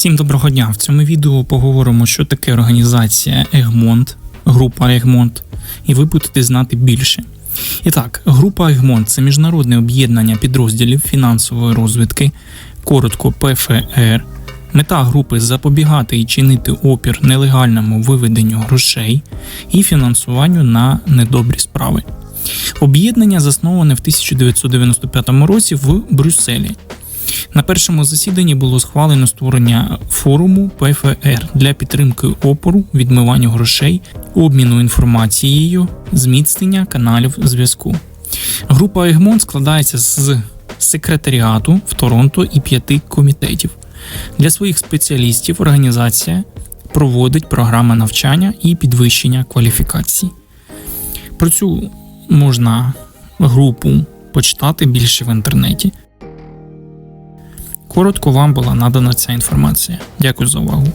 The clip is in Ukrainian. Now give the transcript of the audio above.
Всім доброго дня! В цьому відео поговоримо, що таке організація Egmont, група Egmont, і ви будете знати більше. І так, група Egmont – це міжнародне об'єднання підрозділів фінансової розвідки, коротко ПФР. Мета групи запобігати і чинити опір нелегальному виведенню грошей і фінансуванню на недобрі справи. Об'єднання засноване в 1995 році в Брюсселі. На першому засіданні було схвалено створення форуму ПФР для підтримки опору, відмивання грошей, обміну інформацією, зміцнення каналів зв'язку. Група Egmont складається з секретаріату в Торонто і п'яти комітетів. Для своїх спеціалістів організація проводить програми навчання і підвищення кваліфікацій. Про цю можна групу почитати більше в інтернеті. Коротко вам була надана ця інформація. Дякую за увагу.